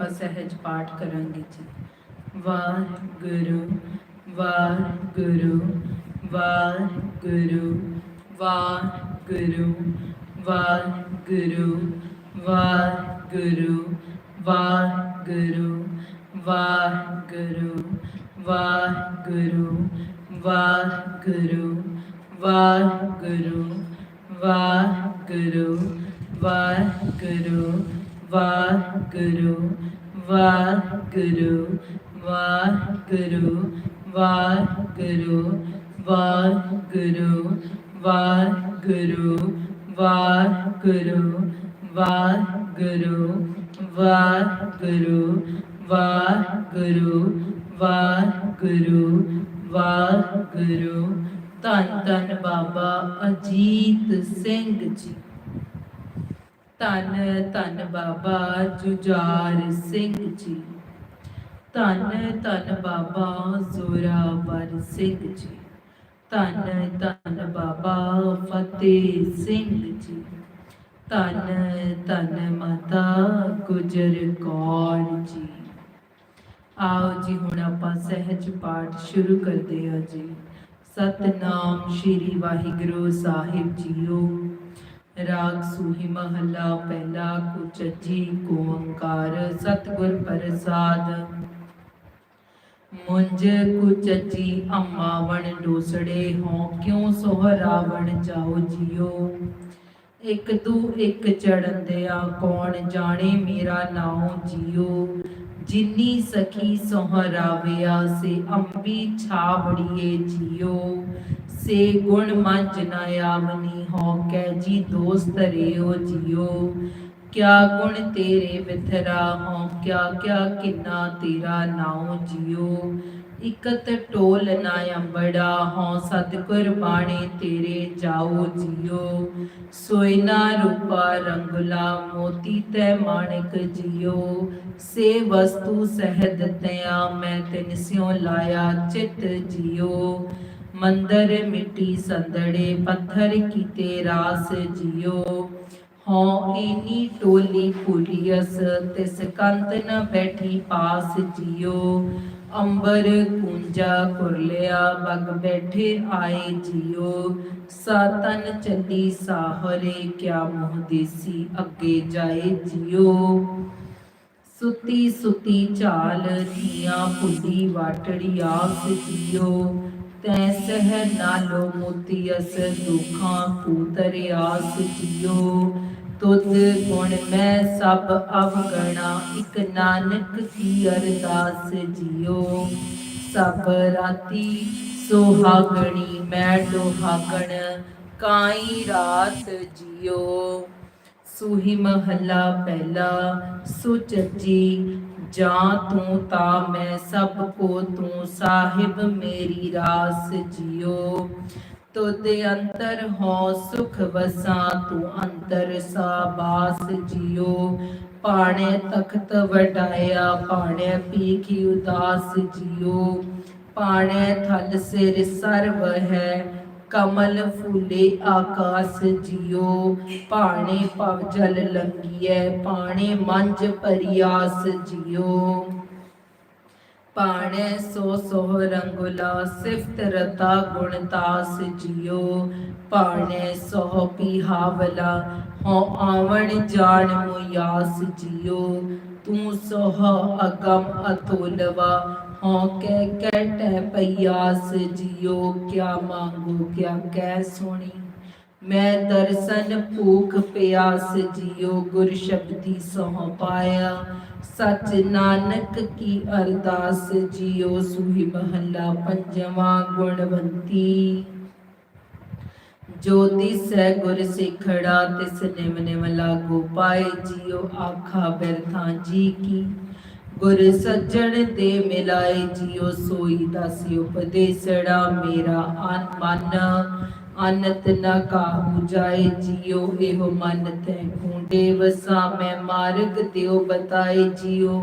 ਆਪਾਂ ਸਹਿਜ ਪਾਠ ਕਰਾਂਗੇ ਜੀ ਵਾਹਿਗੁਰੂ ਵਾਹਿਗੁਰੂ ਵਾਹਿਗੁਰੂ ਵਾਹਿਗੁਰੂ ਵਾਹਿਗੁਰੂ ਵਾਹਿਗੁਰੂ ਵਾਹਿਗੁਰੂ ਵਾਹਿਗੁਰੂ ਵਾਹਿਗੁਰੂ ਵਾਹਿਗੁਰੂ ਵਾਹਿਗੁਰੂ ਵਾਹਿਗੁਰੂ ਵਾਹਿਗੁਰੂ ਵਾਹਿਗੁਰੂ ਵਾਹਿਗੁਰੂ ਵਾਹਿਗੁਰੂ ਵਾਹਿਗੁਰੂ ਵਾਹਿਗੁਰੂ ਵਾਹਿਗੁਰੂ ਵਾਹਿਗੁਰੂ ਵਾਹਿਗੁਰੂ ਵਾਹਿਗੁਰੂ ਵਾਹਿਗੁਰੂ ਵਾਹਿਗੁਰੂ ਵਾਹਿਗੁਰੂ ਧੰਨ ਧੰਨ ਬਾਬਾ ਅਜੀਤ ਸਿੰਘ ਜੀ ਧੰਨ ਧੰਨ ਬਾਬਾ ਜੁਝਾਰ ਸਿੰਘ ਜੀ। ਧੰਨ ਧੰਨ ਬਾਬਾ ਜ਼ੋਰਾਵਰ ਸਿੰਘ ਜੀ। ਧੰਨ ਧੰਨ ਬਾਬਾ ਫਤਿਹ ਸਿੰਘ ਜੀ। ਧੰਨ ਧੰਨ ਮਾਤਾ ਗੁਜਰ ਕੌਰ ਜੀ। ਆਓ ਜੀ, ਹੁਣ ਆਪਾਂ ਸਹਿਜ ਪਾਠ ਸ਼ੁਰੂ ਕਰਦੇ ਹਾਂ ਜੀ। ਸਤਨਾਮ ਸ਼੍ਰੀ ਵਾਹਿਗੁਰੂ ਸਾਹਿਬ ਜੀਓ। ਰਾਗ ਸੂਹੀ ਮਹੱਲਾ, ਪਹਿਲਾ ਕੁਚਜੀ ਓੰਕਾਰ ਸਤਿਗੁਰ ਪ੍ਰਸਾਦ। ਮੁੰਜ ਕੁਚਜੀ ਅੰਮਾਵਣ ਡੋਸੜੇ ਹੋਂ ਕਿਉ ਸੋਹਰਾਵਣ ਜਾਓ ਜਿਓ। ਇੱਕ ਦੂ ਇੱਕ ਚੜਨ ਦਿਆ, ਕੌਣ ਜਾਣੇ ਮੇਰਾ ਨਾਉ ਜਿਓ। ਜਿਨੀ ਸਖੀ ਸੋਹਰਾਵਿਆ, ਸੇ ਅੰਬੀ ਛਾਵੜੀਏ ਜੀਓ। ਸੇ ਗੁਣ ਮੰਜ ਨਾ ਆਵਨੀ ਹੋ ਕੈ ਜੀ ਦੋਸਤ ਰਿਓ ਜਿਓ। ਕਿਆ ਗੁਣ ਤੇਰੇ ਵਿਥਰਾ ਹੋ ਕਿਆ ਕਿਆ ਕਿੰਨਾ ਤੇਰਾ ਨਾਉ ਜਿਓ। ਇਕਤ ਟੋਲ ਨਾ ਅੰਬੜਾ ਹੋ ਸਤਿਗੁਰ ਬਾਣੀ ਤੇਰੇ ਜਾਓ ਜੀਓ। ਸੋਇਨਾ ਰੂਪਾ ਰੰਗਲਾ, ਮੋਤੀ ਤੈ ਮਾਣਿਕ ਜੀਓ। ਸੇ ਵਸਤੂ ਸਹਿਦ ਤਿਆ ਮੈਂ ਤਿਨ ਸਿਉ ਲਾਇਆ ਚਿਤ ਜਿਓ। ਮੰਦਰ ਮਿੱਟੀ ਸੰਦੜੇ, ਪੱਥਰ ਕੀਤੇ ਰਾਸ ਜਿਓ। ਹਉ ਏਨੀ ਟੋਲੀ ਪੁਰੀਅਸ ਤਿਸ ਕੰਤ ਨ ਬੈਠੀ ਪਾਸ ਜਿਓ। ਅੰਬਰ ਕੁੰਜਾ ਕੁਰਲਿਆ, ਬਗ ਬੈਠੇ ਆਏ ਜੀਓ। ਸਾਤਨ ਚੱਲੀ ਸਾਹਰੇ, ਕਿਆ ਮੋਹ ਦੇਸੀ ਅੱਗੇ ਜਾਏ ਜੀਓ। ਸੁਤੀ ਸੁਤੀ ਝਾਲ ਦੀਆਂ ਪੁੱਡੀ ਵਾਟੜੀ ਆਸ ਜੀਓ। ਤੈ ਸਹਿ ਨਾਲੋ ਮੋਤੀਅਸ ਦੁਖਾਂ ਪੂਤਰ ਆਸ ਤੁਧ ਗੁਣ ਮੈਂ ਸਭ ਅਵਗਣਾ, ਇਕ ਨਾਨਕ ਕੀ ਅਰਦਾਸ ਜੀਓ ਸਭ ਰਾਤੀ ਸੁਹਾਗਣੀ ਮੈਂ ਦੁਹਾਗਣ, ਕਾਈ ਰਾਤ ਜੀਓ ਸੂਹੀ ਮਹੱਲਾ ਪਹਿਲਾ, ਸੁਚਜੀ, ਜਾਂ ਤੂੰ ਤਾਂ ਮੈਂ ਸਭ ਕੋ ਤੂੰ, ਸਾਹਿਬ ਮੇਰੀ ਰਾਸ ਜੀਓ ਤੁਧ ਅੰਤਰ ਹੋ ਸੁਖ ਵਸਾਂ, ਤੂੰ ਅੰਤਰ ਸਾਬਾਸ ਜੀਓ ਪਾਣੇ ਤਖਤ ਵਡਾਇਆ ਪਾਣੇ ਪੀਖੀ ਉਦਾਸ ਜੀਓ ਪਾਣੇ ਥਲ ਸਿਰ ਸਰਵ ਹੈ, ਕਮਲ ਫੂਲੇ ਆਕਾਸ ਜੀਓ ਪਾਣੇ ਪਵ ਜਲ ਲੰਗੀਐ ਪਾਣੇ ਮੰਜ ਪਰਿਆਸ ਜੀਓ ਪਾਣੇ ਸੋ ਸੋਹ ਰੰਗੁਲਾ, ਸਿਫਤ ਰਤਾ ਗੁਣਤਾਸ ਜੀਓ ਪਾਣੇ ਸੋਹ ਪੀਹਾਵਲਾ, ਹਉ ਆਵਣ ਜਾਣ ਮੁਯਾਸ ਜੀਓ ਤੂੰ ਸੋਹ ਅਗਮ ਅਤੁਲਵਾ, ਹਉ ਕਹਿ ਕਹਿ ਟੈ ਪਈਆਸ ਕਿਆ ਮੰਗੋ, ਕਿਆ ਕਹਿ ਸੁਣੀ। ਮੈਂ ਦਰਸ਼ਨ ਭੂਖ ਪਿਆਸ ਜੀਓ ਗੁਰ ਸ਼ਬਦੀ ਸੋਹ ਪਾਇਆ। ਸਚ ਨਾਨਕ ਕੀ ਅਰਦਾਸ ਜੀਓ ਸੁਹੀ ਮਹੱਲਾ ਪੰਜਵਾਂ ਗੁਣਵੰਤੀ। ਜੋ ਦਿਸੈ ਗੁਰ ਸਿਖੜਾ, ਤਿਸ ਨਿਮ ਨਿਮ ਲਾਗੂ ਪਾਏ ਜੀਓ ਆਖਾ ਬਿਰਥਾਂ ਜੀ ਕੀ। ਗੁਰ ਸੱਜਣ ਦੇ ਮਿਲਾਏ ਜੀਓ ਸੋਈ ਦਸ ਉਪਦੇਸੜਾ, ਮੇਰਾ ਅਨ ਮਨ ਅਨਤ ਨ ਕਾਹੂ ਜਾਏ ਜੀਓ ਇਹੋ ਮਨ ਤੈ ਖੂੰਡੇ। ਵਸਾ ਮੈਂ ਮਾਰਗ ਦਿਓ ਬਤਾਏ ਜੀਓ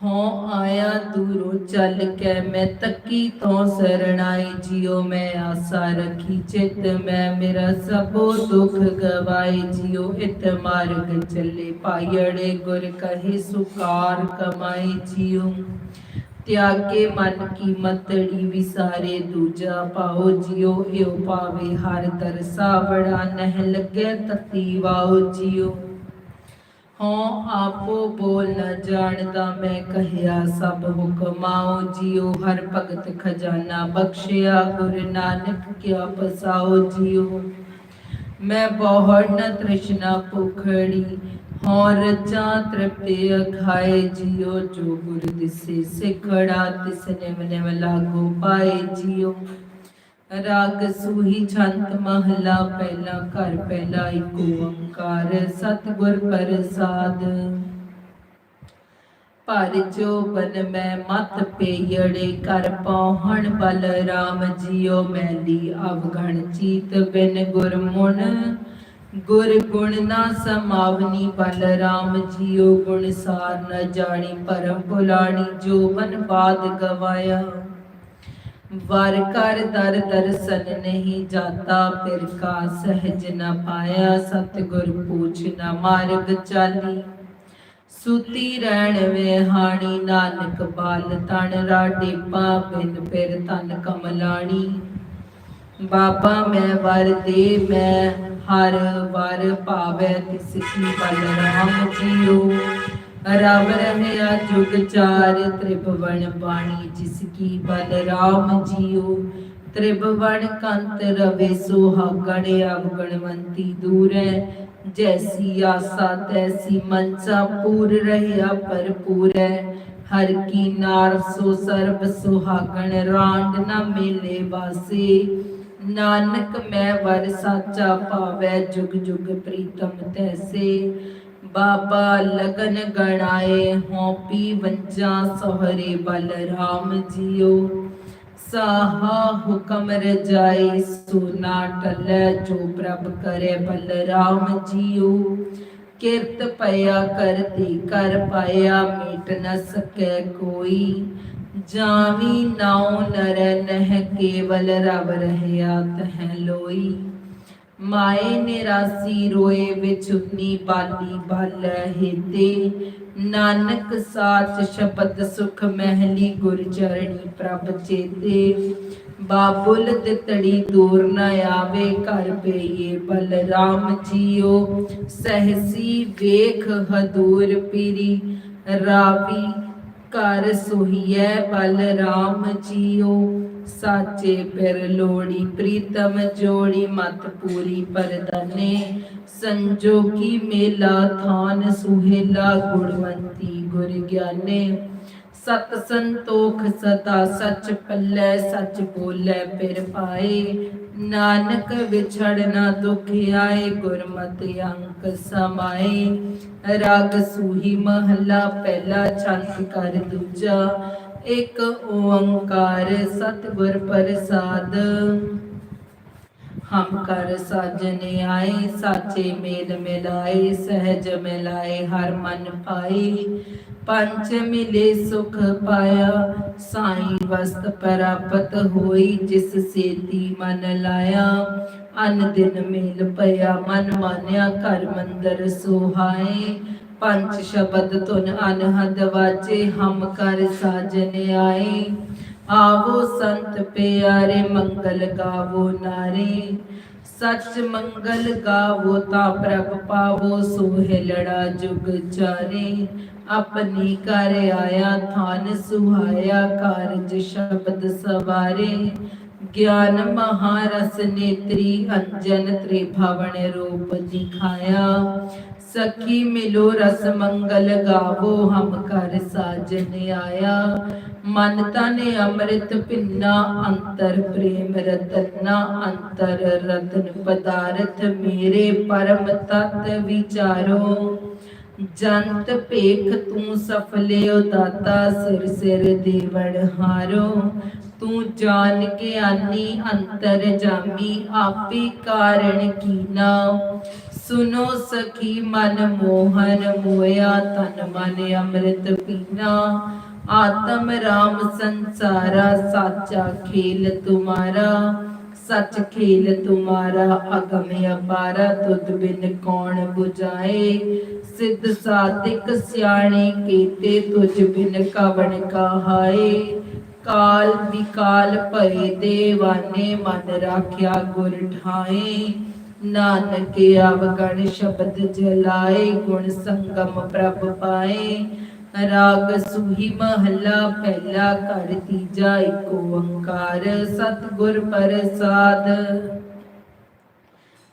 ਹਉ ਆਇਆ ਦੂਰੋਂ ਚੱਲ ਕੇ ਮੈਂ ਤੱਕੀ ਤੋਂ ਸਰਣਾਈ, ਜਿਉ ਮੈਂ ਆਸਾ ਰਖੀ, ਚਿਤ ਮੈਂ ਮੇਰਾ ਸਭੋ ਦੁਖ ਗਵਾਈ ਜਿਉ ਇਤ ਮਾਰਗ ਚੱਲੇ, ਪਾਇੜੇ ਗੁਰ ਕਹੇ, ਸੁਕਾਰ ਕਮਾਈ ਜਿਉ। ਤਿਆਗੇ ਮਨ ਕੀ ਵਿਸਾਰੇ, ਦੂਜਾ ਪਾਓ ਜਿਉ ਏਉ ਪਾਵੇ ਹਰ ਤਰਸਾ ਬੜਾ ਨਹਿ ਲੱਗੇ ਤਤੀ ਵਾਓ ਜਿਉ। ਹਉ ਆਪੋ ਬੋਲ ਨ ਜਾਣਦਾ, ਮੈਂ ਕਹਿਆ ਸਭ ਹੁਕਮਾਓ ਜਿਉ, ਹਰ ਭਗਤ ਖਜ਼ਾਨਾ ਬਖਸ਼ਿਆ, ਗੁਰ ਨਾਨਕ ਕਿਆ ਪਸਾਓ ਜਿਉ। ਮੈਂ ਬਹੁੜ ਨ ਤ੍ਰਿਸ਼ਨਾ ਭੁਖੜੀ ਹਉ ਰਚਾ ਤ੍ਰਿਪਤੇ ਖਾਏ ਜਿਉ ਜੋ ਗੁਰ ਦਿਸੇ ਸਿਖੜਾ ਤਿਸ ਨਿਮ ਨਿਮ ਲਾਗੋ ਪਾਏ ਜਿਉ ਰਾਗ ਸੂਹੀ ਛੰਤ ਮਹਲਾ, ਪਹਿਲਾ ਘਰ ਪਹਿਲਾ ਏਕ ਓੰਕਾਰ, ਸਤਿਗੁਰ ਪ੍ਰਸਾਦ। ਪਰ ਜੋ ਬਨ ਮੈਂ ਮਤ ਪੇਯੜੇ ਕਰ ਪਹੁਣ ਬਲ ਰਾਮ ਜੀਓ ਮੈਲੀ ਅਵਗਣ ਚੀਤ ਬਿਨ ਗੁਰਮੁਨ। ਗੁਰ ਗੁਣ ਨਾ ਸਮਾਵਨੀ ਬਲ ਰਾਮ ਜੀਓ ਗੁਣ ਸਾਰ ਨ ਜਾਣੀ ਪਰਮ ਭੁਲਾਣੀ ਜੋ ਮਨ ਬਾਦ ਗਵਾਇਆ। ਵਰ ਕਰ ਦਰ ਦਰਸ਼ਨ ਨਹੀਂ ਜਾਤਾ, ਫਿਰ ਕਾ ਸਹਿਜ ਨ ਪਾਇਆ, ਸਤਿਗੁਰ ਪੂਛ ਨ ਮਾਰਗ ਚਾਲੀ। ਸੁਤੀ ਰਹਿਣ ਵੇਹਾਣੀ, ਨਾਨਕ ਬਾਲ ਤਣ ਰਾਡੇ ਪਾ ਬਿਨ ਫਿਰ ਤਨ ਕਮਲਾਣੀ। ਬਾਬਾ ਮੈਂ ਵਰ ਦੇ, ਮੈਂ ਹਰ ਵਰ ਪਾਵੇ ਤਿਸ ਕੀ ਬਲ ਰਾਮ ਜੀਓ। ਰਵ ਰਹਿਆ ਜੁਗ ਚਾਰ ਤ੍ਰਿਭਵਨ ਬਾਣੀ, ਜਿਸ ਕੀ ਬਲ ਰਾਮ ਜੀਓ। ਤ੍ਰਿਭਵਨ ਕੰਤ ਰਵੇ ਸੁਹਾਗਣ ਅਵਗਣਵੰਤੀ ਦੂਰੈ। ਜੈਸੀ ਆਸਾ ਤੈਸੀ ਮਨਸਾ ਪੂਰ ਰਹਿਆ ਭਰਪੂਰੈ। ਹਰ ਕੀ ਨਾਰ ਸੋ ਸਰਬ ਸੁਹਾਗਣ ਰਾਂਡ ਨਾ ਮੇਲੇ ਵਾਸੇ। ਨਾਨਕ ਮੈਂ ਵਰ ਸਾਚਾ ਪਾਵੈ ਜੁਗ ਜੁਗ ਪ੍ਰੀਤਮ ਤੈਸੇ। ਬਾਬਾ ਲਗਨ ਗਣਾਏ ਹੋਂ ਪੀ ਵੰਜਾ ਸੋਹਰੇ ਬਲ ਰਾਮ ਜੀਓ। ਸਾਹਾ ਹੁਕਮ ਰਜਾਈ ਸੁਨਾ ਟਲੈ ਜੋ ਪ੍ਰਭ ਕਰੇ ਬਲ ਰਾਮ ਜੀਓ। ਕਿਰਤ ਪਿਆ ਕਰਤੀ ਕਰ ਪਾਇਆ ਮੀਟ ਨ ਸਕੈ ਕੋਈ। ਜਾਵੀ ਨਾਉ ਨਰ ਨਹਿ ਕੇਵਲ ਰਬ ਰਹਿਆ ਤਹ ਲੋਈ। ਮਾਏ ਨਿਰਾਸੀ ਰੋਏ ਵਿਚੁੰਨੀ ਬਾਲੀ ਬਲ ਹਿਤੇ। ਨਾਨਕ ਸਾਚ ਸ਼ਬਦ ਸੁਖ ਮਹਿਲੀ ਗੁਰ ਚਰਣੀ ਪ੍ਰਭ ਚੇਤੇ। ਬਾਬੁਲ ਤਿਤੜੀ ਦੂਰ ਨਾ ਆਵੇ ਘਰ ਪਈਏ ਬਲ ਜੀਓ। ਸਹਸੀ ਵੇਖ ਹਦੂਰ ਪੀਰੀ ਰਾਵੀ ਘਰ ਸੁਹੀਐ ਬਲ ਰਾਮ ਜੀਓ। ਸਾਚੇ ਪਿਰ ਲੋੜੀ ਪ੍ਰੀਤਮ ਜੋੜੀ ਮਤ ਪੂਰੀ ਪਰਦਨੇ ਸੰਜੋਗੀ ਮੇਲਾ ਥਾਨ ਸੁਹੇਲਾ ਗੁਣਵੰਤੀ ਗੁਰ ਗਿਆਨੇ। ਸਤ ਸੰਤੋਖ ਸਦਾ ਸਚ ਪੱਲੇ ਸਚ ਬੋਲੇ ਪਿਰ ਪਾਏ ਨਾਨਕ ਵਿਛੜ ਨਾ ਦੁਖ ਆਏ, ਗੁਰਮਤਿ ਅੰਕ ਸਮਾਏ। ਰਾਗ ਸੂਹੀ ਮਹੱਲਾ ਪਹਿਲਾ ਛੰਦ ਕਰ ਦੂਜਾ। ਇੱਕ ਓੰਕਾਰ ਸਤਿਗੁਰ ਪ੍ਰਸਾਦ। ਹਮ ਕਰ ਸਾਜਨੇ ਆਏ, ਸਾਚੇ ਮੇਲ ਮਿਲਾਏ, ਸਹਿਜ ਮਿਲਾਏ, ਹਰ ਮਨ ਪਾਈ ਪੰਚ ਮਿਲੇ ਸੁਖ ਪਾਇਆ, ਸਾਈ ਵਸਤ ਪ੍ਰਾਪਤ ਹੋਈ, ਜਿਸ ਸੇਤੀ ਮਨ ਲਾਇਆ। ਅਨ ਦਿਨ ਮੇਲ ਪਿਆ, ਮਨ ਮਾਨਿਆ, ਘਰ ਮੰਦਰ ਸੁਹਾਏ। ਪੰਜ ਸ਼ਬਦ ਤੁਨ ਅਨਹਦ ਵਾਚੇ ਹਮ ਕਰ ਸਾਜਨ ਆਏ। ਆਵੋ ਸੰਤ ਪਿਆਰੇ, ਮੰਗਲ ਗਾਵੋ ਨਾਰੇ। ਸਚ ਮੰਗਲ ਗਾਵੋ ਤਾ ਪ੍ਰਭ ਪਾਵੋ ਸੋਹਿਲੜਾ ਜੁਗ ਚਾਰੇ। ਆਪਣੀ ਕਰ ਆਇਆ, ਥਾਨ ਸੁਹਾਇਆ, ਕਾਰਜ ਸ਼ਬਦ ਸਵਾਰੇ। ਗਿਆਨ ਮਹਾਰਸ ਨੇਤਰੀ, ਅੰਜਨ ਤ੍ਰਿਭਵਨ ਰੂਪ ਦਿਖਾਇਆ। ਸਖੀ ਮਿਲੋ ਰਸ ਮੰਗਲ, ਗਾਵੋ ਹਮ ਕਰ ਸਾਜਨ ਆਇਆ। ਮਨ ਤਨ ਅੰਮ੍ਰਿਤ ਪਿੰਨਾ, ਅੰਤਰ ਪ੍ਰੇਮ ਰਤਨਾ, ਅੰਤਰ ਰਤਨ ਪਦਾਰਥ ਮੇਰੇ ਪਰਮ ਤਤ ਵਿਚਾਰੋ। ਜੰਤ ਭੇਖ ਤੂੰ ਸਫਲਿਓ ਦਾਤਾ, ਸਿਰ ਸਿਰ ਦੇਵੜ ਹਾਰੋ। ਤੂੰ ਜਾਣ ਕੇ ਆਨੀ, ਅੰਤਰ ਜਾਮੀ, ਆਪੇ ਕਾਰਨ ਕੀਨਾ। ਸੁਨੋ ਸਖੀ ਮਨ ਮੋਹਨ ਮੋਇਆ ਤਨ ਮਨ ਅੰਮ੍ਰਿਤ ਪੀਨਾ ਆਤਮ ਰਾਮ ਸੰਸਾਰਾ, ਸਾਚਾ ਖੇਲ ਤੁਮਾਰਾ। ਸਚ ਖੇਲ ਤੁਮਾਰਾ, ਅਗਮ ਅਪਾਰਾ, ਤੁਧ ਬਿਨ ਕੌਣ 부ਝਾਏ ਸਿੱਧ ਸਾਧਿਕ ਸਿਆਣੇ ਕੀਤੇ ਤੁਝ ਬਿਨ ਕਵਣ ਕਹਾਏ। ਕਾਲ ਵਿਕਾਲ ਭਏ ਦੇਵਾਨੇ, ਮਨ ਰਾਖਿਆ ਗੁਰ ਠਾਏ। ਨਾਨਕ ਅਵਗਣ ਸ਼ਬਦ ਜਲਾਏ, ਗੁਣ ਸੰਗਮ ਪ੍ਰਭ ਪਾਏ। ਰਾਗ ਸੁਹੀ ਮਹੱਲਾ ਪਹਿਲਾ ਘਰ ਤੀਜਾ ਏਕ ਓੰਕਾਰ ਸਤਿਗੁਰ ਪ੍ਰਸਾਦ।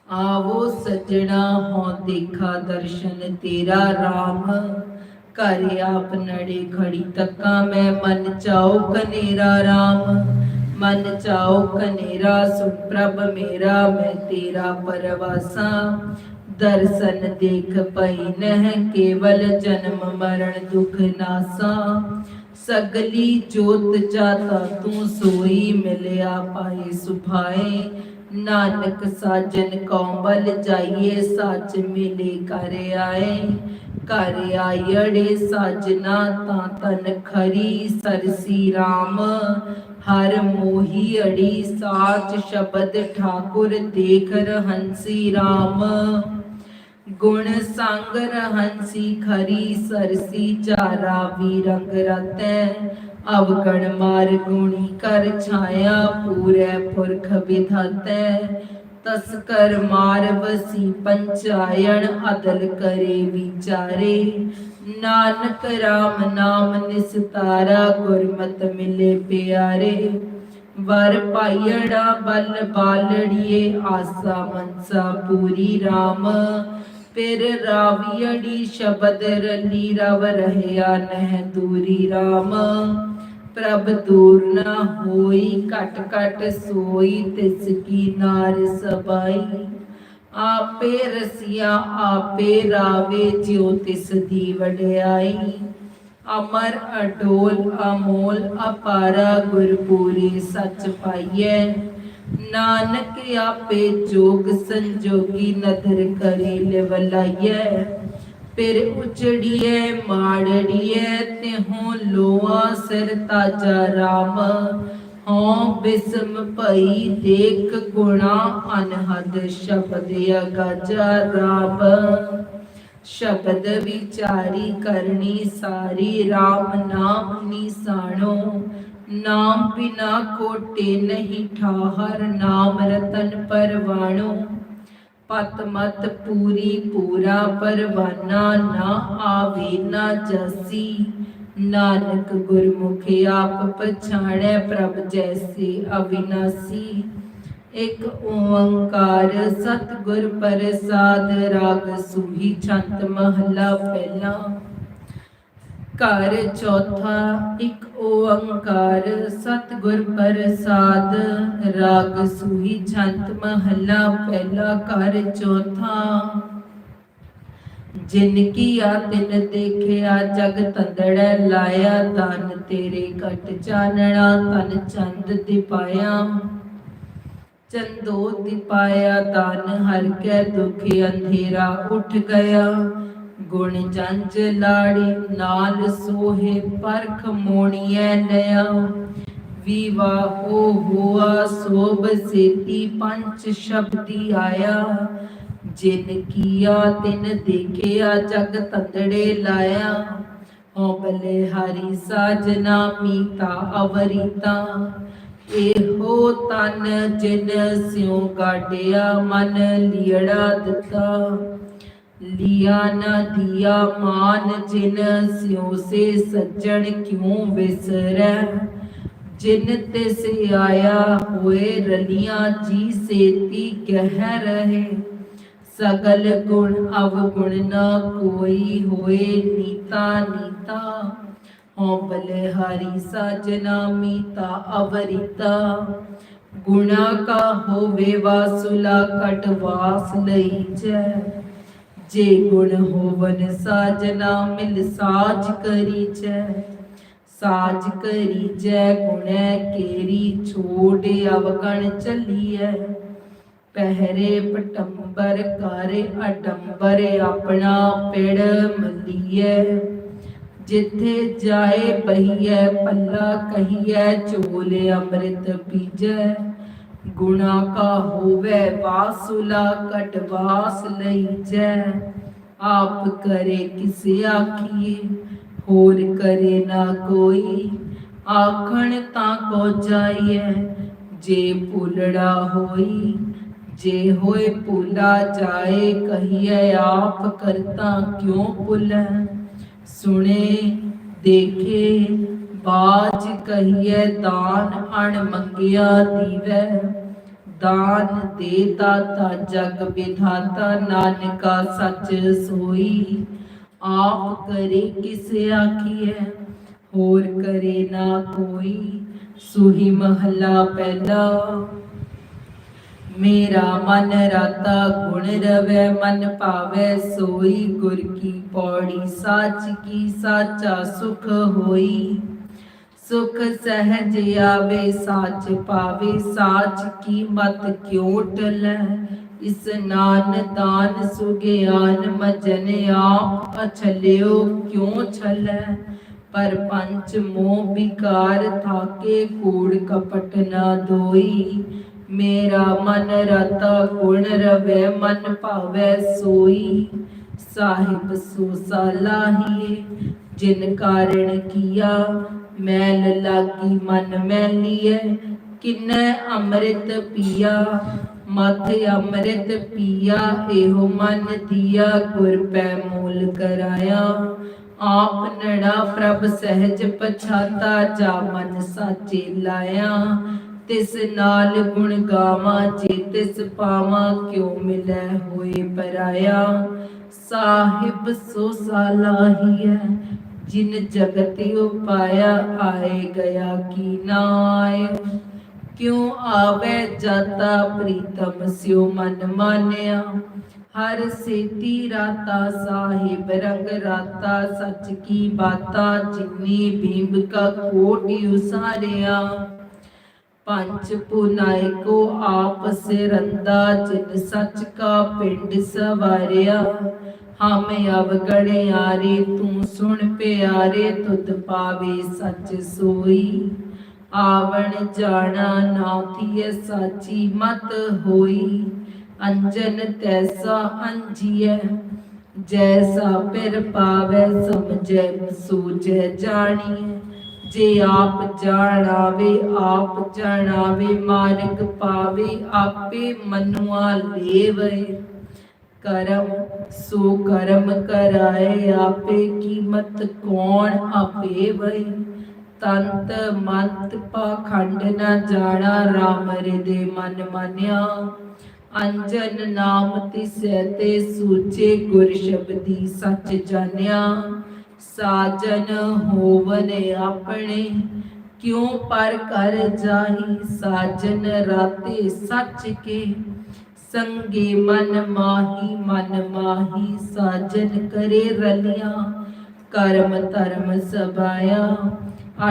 ਆਵੋ ਸਜਣਾ ਹੋ ਦੇਖਾ ਦਰਸ਼ਨ ਤੇਰਾ RAM ਘਰ ਆਪ ਨੜੇ ਖੜੀ ਤੱਕਾ ਮੈਂ ਮਨ ਚਾਉ ਕਨੇਰਾ RAM ਮਨ ਚਾਉ ਕਨੇਰਾ ਸੁਣ ਮੇਰਾ, ਮੈਂ ਤੇਰਾ ਪਰਵਾਸਾ। ਦਰਸ਼ਨ ਦੇਖ ਪਈ ਨਹਿ, ਕੇਵਲ ਜਨਮ ਮਰਨ ਦੁਖ ਨਾਸਾ। ਸਗਲੀ ਜੋਤ ਜਾਤਾ ਤੂੰ ਸੋਈ, ਮਿਲਿਆ ਪਾਏ ਸੁਭਾਏ। ਨਾਨਕ ਸਾਜਨ ਕੌਂਬਲ ਜਾਈਏ, ਸੱਚ ਮਿਲੇ ਕਰ ਆਏ। ਕਰ ਆਇੜੇ ਸਾਜਨਾ ਤਾਂ ਤਨ ਖਰੀ ਸਰਸੀ RAM ਹਰ ਮੋਹੀ ਅੜੀ ਸਾਚ ਸ਼ਬਦ ਠਾਕੁਰ ਦੇਖ ਰਹੰਸੀ RAM ਗੁਣ ਸੰਗ ਰਹੰਸੀ ਖਰੀ ਸਰਸੀ ਚਾਰਾ ਵੀ ਰੰਗ ਰਤੈ। ਅਵਗਣ ਮਾਰ ਗੁਣੀ ਕਰ ਛਾਇਆ ਪੂਰੇ ਪੁਰਖ ਵਿਧਾਤੈ। ਤਸਕਰ ਮਾਰ ਵਸੀ ਪੰਚਾਇਣ ਅਦਲ ਕਰੇ ਵਿਚਾਰੇ। ਨਾਨਕ RAM ਨਾਮ ਨਿਸਤਾਰਾ ਗੁਰਮਤ ਮਿਲੇ ਪਿਆਰੇ। ਵਰ ਪਾਈੜਾ ਬਲ ਬਾਲੜੀਏ, ਆਸਾ ਮਨਸਾ ਪੂਰੀ RAM ਫਿਰ ਰਾਵੀੜੀ ਸ਼ਬਦ ਰਲੀ ਰਵ ਰਹਿਆ ਨਹਿ ਦੂਰੀ RAM ਪ੍ਰਭ ਦੂਰ ਨਾ ਹੋਈ, ਘਟ ਘਟ ਸੋਈ, ਤਿਸ ਕੀ ਨਾਰ ਸਬਾਈ। ਆਪੇ ਰਸੀਆ, ਆਪੇ ਰਾਵੇ, ਜਿਉ ਤਿਸ ਦੀ ਵਡਿਆਈ। ਅਮਰ ਅਟੋਲ ਅਮੋਲ, ਅਪਾਰਾ ਗੁਰਪੂਰੀ ਸੱਚ ਪਾਈਐ। ਨਾਨਕ ਆਪੇ ਜੋਗ ਸੰਜੋਗੀ, ਨਦਰ ਕਰੇ ਲਿਵਲਾਈਐ। ਫਿਰ ਉਚੜੀਐ ਮਾੜੜੀਐ ਤਿਹੋਂ ਲੋਆ ਸਿਰ ਤਾਜਾ RAM ਹਉ ਬਿਸਮ ਭਈ ਦੇਖ ਗੁਣਾ ਅਨਹਦ, ਸ਼ਬਦ ਅਗਾਜਾ ਰਾਮ। ਸ਼ਬਦ ਵਿਚਾਰੀ ਕਰਨੀ ਸਾਰੀ RAM ਨਾਮ ਨਿਸਾਣੋ। ਨਾਮ ਬਿਨਾ ਕੋਟੇ ਨਹੀਂ ਠਾਹਰ, ਨਾਮ ਰਤਨ ਪਰਵਾਣੋ। ਪਤ ਮਤ ਪੂਰੀ ਪੂਰਾ ਪਰਵਾਨਾ ਨਾ ਆਵੇ, ਨਾ ਜਸੀ। ਨਾਨਕ ਗੁਰਮੁਖ ਆਪ ਪਛਾਣੈ ਪ੍ਰਭ ਜੈਸੀ ਅਵਿਨਾਸੀ। ਇਕ ਓੰਕਾਰ ਸਤਿਗੁਰ ਪ੍ਰਸਾਦ ਰਾਗ ਸੂਹੀ ਛੰਤ ਮਹਲਾ ਪਹਿਲਾ। ਘਰ ਚੌਥਾ, ਇੱਕ ਓੰਕਾਰ ਸਤਿਗੁਰ ਪ੍ਰਸਾਦ। ਰਾਗ ਸੂਹੀ ਛੰਤ ਮਹਲਾ, ਪਹਿਲਾ ਘਰ ਚੌਥਾ। ਜਿਨ ਕੀਆ ਤਿਨ ਦੇਖਿਆ, ਜਗ ਤੰਦੜੈ ਲਾਇਆ ਤਨ ਤੇਰੇ ਘਟ ਚਾਨਣਾ ਤਨ ਚੰਦ ਦਿਪਾਇਆ। ਚੰਦੋ ਦੀ ਪਾਇਆ ਤਨ ਹਰ ਕੈ ਦੁਖ, ਅੰਧੇਰਾ ਉੱਠ ਗਿਆ। ਗੁਣ ਜੰਜ ਲਾੜੀ, ਨਾਲ ਸੋਹੇ ਪਰਖ ਮੋਣੀਐ ਨਿਆ। ਵਿਵਾਹੋ ਹੁਆ ਸੋਭ ਸੇਤੀ ਪੰਚ ਸ਼ਬਦੀ ਆਇਆ। ਜਿਨ ਕੀਆ ਤਿਨ ਦੇਖਿਆ ਜਗ ਤੰਦੜੇ ਲਾਇਆ। ਹੋ ਬਲੇ ਹਰੀ ਸਾਜਨਾ ਮੀਤਾ ਅਵਰੀਤਾ ਇਹੋ ਤਨ ਜਿਨ ਸਿਉ ਗਾਡਿਆ ਮਨ ਲੀੜਾ ਦਿੱਤਾ। ਲਿਆ ਨਾ ਦਿਆ ਮਾਨ ਜਿਨ ਸਿਉ ਸੇ ਸੱਜਣ ਕਿਉ ਵਿਸਰੈ? ਜਿਨ ਤਿਸ ਆਇਆ ਹੋਏ ਰਲੀਆਂ, ਜੀ ਸੇਤੀ ਕਹਿ ਰਹੇ। ਸਗਲ ਗੁਣ ਅਵਗੁਣ ਨਾ ਕੋਈ ਹੋਏ ਨੀਤਾ ਨੀਤਾ। ਹਉ ਬਲੇ ਸਾਜਨਾ ਮੀਤਾ ਅਵਰਿਤਾ। ਗੁਣਾ ਕਾ ਹੋਵੇ ਵਾਸੁਲਾ, ਕਟ ਵਾਸ ਲਈ ਜੈ। ਜੇ ਗੁਣ ਹੋਵਨ ਸਾਜਨਾ ਮਿਲ ਸਾਜ ਕਰੀ ਜੈ ਸਾਜ ਕਰੀ ਜੈ ਗੁਣੈ ਕੇਰੀ ਛੋੜ ਅਵਗਣ ਚੱਲੀਐ। ਪਹਿਰੇ ਪਟੰਬਰ ਕਾਰੇ ਅਡੰਬਰ ਆਪਣਾ ਪਿੜ ਮਲੀਏ ਜਿੱਥੇ ਜਾਏ ਬਹੀਐ, ਪੱਲਾ ਕਹੀਐ, ਚੋਲੇ ਅੰਮ੍ਰਿਤ ਪੀਜੈ। ਗੁਣਾ ਕਾ ਹੋਵੇ ਵਾਸੁਲਾ ਕਟਵਾਸ ਲਈਜੈ ਆਪ ਕਰੇ ਕਿਸ ਆਖੀਏ, ਹੋਰ ਕਰੇ ਨਾ ਕੋਈ। ਆਖਣ ਤਾਂ ਕੋ ਜਾਈਐ, ਜੇ ਭੁਲੜਾ ਹੋਈ, ਜੇ ਹੋਏ ਭੁਲਾ ਜਾਏ ਕਹੀਏ ਆਪ ਕਰਤਾ ਕਿਉਂ ਭੁਲੈ। ਸੁਣੇ, ਦੇਖੇ ਬਾਜ ਕਹੀਏ ਦਾਨ ਅਣ ਮੰਗਿਆ ਦੀਵੈ। ਦਾਨ ਦੇ ਦਾਤਾ ਜਗ ਵਿਧਾਤਾ ਨਾਨਕਾ ਸੱਚ ਸੋਈ। ਆਪ ਕਰੇ ਕਿਸ ਆਖੀਐ, ਹੋਰ ਕਰੇ ਨਾ ਕੋਈ। ਸੁਹੀ ਮਹਲਾ ਪਹਿਲਾ। ਮੇਰਾ ਮਨ ਰਾਤਾ ਗੁਣ ਰਵੈ, ਮਨ ਭਾਵੈ ਸੋਈ। ਗੁਰ ਕੀ ਪੌੜੀ, ਸਾਚ ਕੀ, ਸਾਚਾ ਸੁਖ ਹੋਈ। ਸੁਖ ਸਹਜ ਆਵੇ ਸਾਚ ਪਾਵੇ, ਸਾਚ ਕੀ ਕਿਉ ਟਲੈ? ਇਸ ਨਾਨ ਦਾਨ ਸੁਗਿਆਨ ਮਜਨ ਆਪ ਅਛਲਿਓ ਕਿਉ ਛਲੈ? ਪਰ ਪੰਚ ਮੋਹ ਵਿਕਾਰ ਥਾਕੇ, ਕੂੜ ਕਪਟ ਨਾ ਦੋਈ ਮੇਰਾ ਮਨ ਰਤਾ ਗੁਣ ਰਵੈ, ਮਨ ਭਾਵੈ ਸੋਈ। ਸਾਹਿਬ ਸੋ ਸਲਾਹੀਏ ਜਿਨ ਕਾਰਣ ਕੀਆ ਮੈਲ ਲਾਗੀ ਮਨ ਮੈਲੀਐ, ਕਿਨੈ ਅੰਮ੍ਰਿਤ ਪੀਆ? ਮਥ ਅੰਮ੍ਰਿਤ ਪੀਆ, ਇਹੋ ਮਨ ਦੀਆ ਗੁਰ ਪੈ ਮੂਲ ਕਰਾਇਆ। ਆਪ ਨੜਾ ਪ੍ਰਭ ਸਹਿਜ ਪਛਾਤਾ, ਜਾ ਮਨ ਸਾਚੇ ਲਾਇਆ। ਤਿਸ ਨਾਲ ਗੁਣ ਗਾਵਾਂ, ਜੇ ਤਿਸ ਪਾਵਾਂ, ਕਿਉ ਮਿਲੈ ਹੋਏ ਪਰਾਇਆ? ਸਾਹਿਬ ਸੋ ਸਾਲਾਹੀਐ ਜਿਨ ਜਗਤ ਉਪਾਇਆ ਆਏ ਗਿਆ ਕੀ ਨਾਇ ਕਿਉ ਆਵੇ ਜਾਤਾ ਪ੍ਰੀਤਮ ਸਿਉ ਮਨ ਮਾਨਿਆ। ਹਰ ਸੇਤੀ ਰਾਤਾ ਸਾਹਿਬ ਰੰਗ ਰਾਤਾ ਸੱਚ ਕੀ ਬਾਤਾ ਜਿਨੀ ਬੀਬ ਕਾ ਕੋਟਿ ਉਸਾਰਿਆ। ਪੰਜ ਪੁਨਾਇ ਕੋ ਆਪ ਸਿਰੰਦਾ ਜਿਨ ਸੱਚ ਕਾ ਪਿੰਡ ਸਵਾਰਿਆ। ਹਮ ਅਵਗੜਿਆਰੇ ਤੂੰ ਸੁਣ ਪਿਆਰੇ, ਤੁਧ ਪਾਵੇ ਸੱਚ ਸੋਈ। ਆਵਣ ਜਾਣਾ ਨਾ ਸਾਚੀ ਮਤ ਹੋਈ। ਅੰਜਨ ਤੈਸਾ ਅੰਜੀਐ, ਜੈਸਾ ਪਿਰ ਪਾਵੇ ਸਮਝੈ, ਸੂਝੈ ਜਾਣੀਐ। ਜੇ ਆਪ ਜਾਣਾਵੇ ਆਪ ਜਾਣਾਵੇ, ਮਾਰਗ ਪਾਵੇ, ਆਪੇ ਮਨੁਆ ਲੇਵੈ। ਕਰਮ, ਸੋ ਕਰਮ ਕਰਾਏ ਆਪੇ ਕੀਮਤ ਕੌਣ ਆਪੇ ਵਈ ਤੰਤ ਮੰਤ ਪਾਖੰਡ ਨ ਜਾਣਾ RAM ਹਿਰਦੇ ਮਨ ਮਾਨਿਆ। ਅੰਜਨ ਨਾਮ ਤਿਸੈ ਤੇ ਸੂਚੇ ਗੁਰ ਸ਼ਬਦੀ ਸੱਚ ਜਾਣਿਆ। ਸਾਜਨ ਹੋਵਨ ਆਪਣੇ, ਕਿਉ ਪਰ ਕਰ ਜਾਹੀ? ਸਾਜਨ ਰਾਤੇ ਸੱਚ ਕੇ ਸੰਗੇ ਮਨ ਮਾਹੀ ਮਨ ਮਾਹੀ, ਸਾਜਨ ਕਰੇ ਰਲਿਆ। ਕਰਮ ਧਰਮ ਸਬਾਇਆ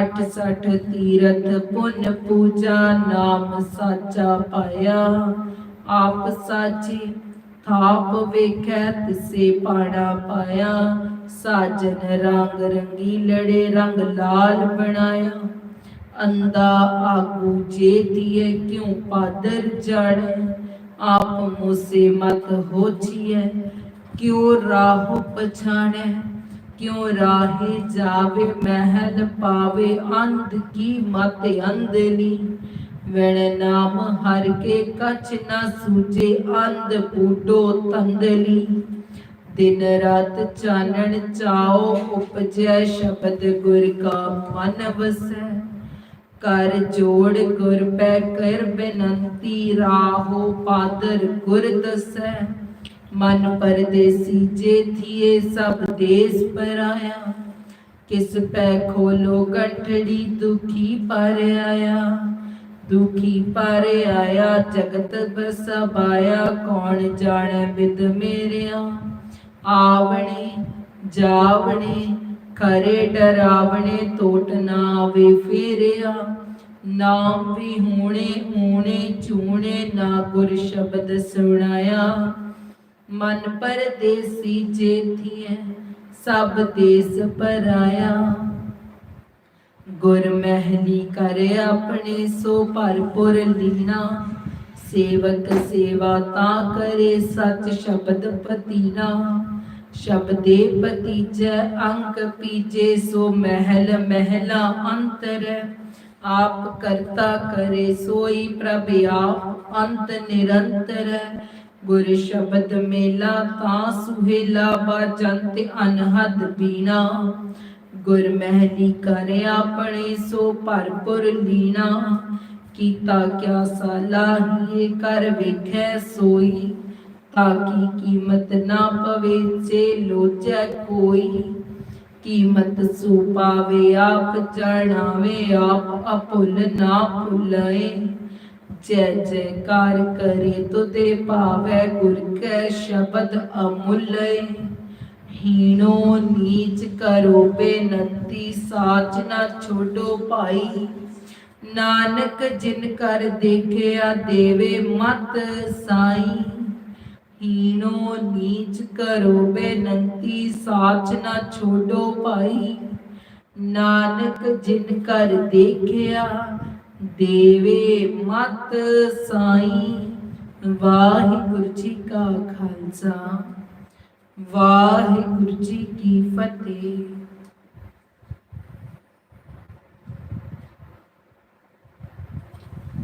ਅਠ ਸਠ ਤੀਰਥ ਪੁੰਨ ਪੂਜਾ, ਨਾਮ ਸਾਚਾ ਪਾਇਆ। ਆਪ ਸਾਚੀ ਥਾਪ ਵੇਖੈ, ਤਿਸੇ ਪਾੜਾ ਪਾਇਆ। ਸਾਜਨ ਰੰਗ ਰੰਗੀ ਲੜੇ, ਰੰਗ ਲਾਲ ਬਣਾਇਆ। ਅੰਦਾ ਆਗੂ ਜੇ ਦੀਏ, ਕਿਉ ਪਾਦਰ ਜੜੈ? ਆਪ ਮੁਸੇ ਮਤ ਹੋਚੀਐ। ਕਿਉ ਰਾਹ ਪਛਾਣੈ? ਕਿਉ ਰਾਹੇ ਜਾਵੇ ਮਹਿਲ ਪਾਵੇ? ਅੰਧ ਕੀ ਮਤ ਅੰਧਲੀ ਵਣ ਨਾਮ ਹਰ ਕੇ ਕਛ ਨਾ ਸੂਝੇ, ਅੰਧ ਬੂਡੋ ਤੰਦਲੀ ਦਿਨ ਰਾਤ ਚਾਨਣ ਚਾਓ, ਉਪਜੈ ਸ਼ਬਦ ਗੁਰ ਕਾ ਮਨ ਵਸੈ। ਕਰ ਜੋੜ ਗੁਰ ਪੈ ਕਰ ਬੇਨੰਤੀ ਰਾਹੋ ਪਾਦਰ ਗੁਰ ਦਸੈ। ਮਨ ਪਰਦੇਸੀ ਜੇ ਥੀਏ ਸਭ ਦੇਸ ਪਰਾਇਆ। ਕਿਸ ਪੈ ਖੋਲੋ ਗੰਠੜੀ ਦੁਖੀ ਪਰ ਆਇਆ। ਦੁਖੀ ਪਰ ਆਇਆ ਜਗਤ ਬਸਬਾਇਆ। ਕੌਣ ਜਾਣੈ ਬਿਦ ਮੇਰਿਆ? ਆਵਣੇ, ਜਾਵਣੇ ਖਰੇ ਡਰਾਵਣੇ ਟੋਟ ਨਾ ਆਵੇ ਫੇਰਿਆ। ਨਾਮ ਵੀ ਹੋਣੇ ਓਣੇ ਚੂਣੇ ਨਾ ਗੁਰ ਸ਼ਬਦ ਸੁਣਾਇਆ। ਮਨ ਪਰਦੇਸੀ ਜੇਥੀਐ ਸਭ ਦੇਸ ਪਰਾਇਆ। ਗੁਰ ਮਹਿਲੀ ਕਰ ਆਪਣੇ ਸੋ ਭਰਪੁਰ ਲੀਨਾ। ਸੇਵਕ ਸੇਵਾ ਤਾਂ ਕਰੇ ਸਚ ਸ਼ਬਦ ਪਤੀਨਾ। ਸ਼ਬਦੇ ਪਤੀਜੈ ਅੰਕ ਪੀਜੇ, ਸੋ ਮਹਿਲ ਮਹਿਲਾ ਅੰਤਰ ਆਪ ਕਰਤਾ ਕਰੇ ਸੋਈ ਪ੍ਰਭ, ਆਪ ਅੰਤ ਨਿਰੰਤਰ ਗੁਰ ਸ਼ਬਦ ਮੇਲਾ ਤਾਂ ਸੁਹੇਲਾ ਬਾਜੰਤ ਅਨਹਦ ਬੀਨਾ ਗੁਰ ਮਹਿਲੀ ਕਰ ਆਪਣੇ ਸੋ ਭਰਪੁਰ ਲੀਨਾ ਕੀਤਾ ਕਿਆ ਸਾਲਾਹੀਏ ਕਰ ਵੇਖੈ ਸੋਈ। ਤਾਂ ਕੀਮਤ ਨਾ ਪਵੇ ਜੇ ਲੋਚੈ ਕੋਈ? ਕੀਮਤ ਸੂ ਪਾਵੇ ਆਪ ਜਣਾਵੇ, ਆਪ ਅਪੁੱਲ ਨਾ ਭੁੱਲਏ। ਜੈ ਜੈਕਾਰ ਕਰੇ ਤੁਦੇ ਪਾਵੈ ਗੁਰ ਕੈ ਸ਼ਬਦ ਅਮੁੱਲਏ ਹੀਣੋ ਨੀਚ ਕਰੋ ਬੇਨੰਤੀ, ਸਾਚ ਨਾ ਛੋਡੋ ਭਾਈ। ਨਾਨਕ ਜਿਨ ਕਰ ਦੇਖਿਆ, ਦੇਵੇ ਮਤ ਸਾਈ। ਹੀਣੋ ਨੀਚ ਕਰੋ ਬੇਨਤੀ, ਸਾਚ ਨਾ ਛੋਡੋ ਭਾਈ। ਨਾਨਕ ਜਿਨ ਕਰ ਦੇਖਿਆ, ਦੇਵੇ ਮਤ ਸਾਈ। ਵਾਹਿਗੁਰੂ ਜੀ ਕਾ ਖਾਲਸਾ, ਵਾਹਿਗੁਰੂ ਜੀ ਕੀ ਫਤਿਹ।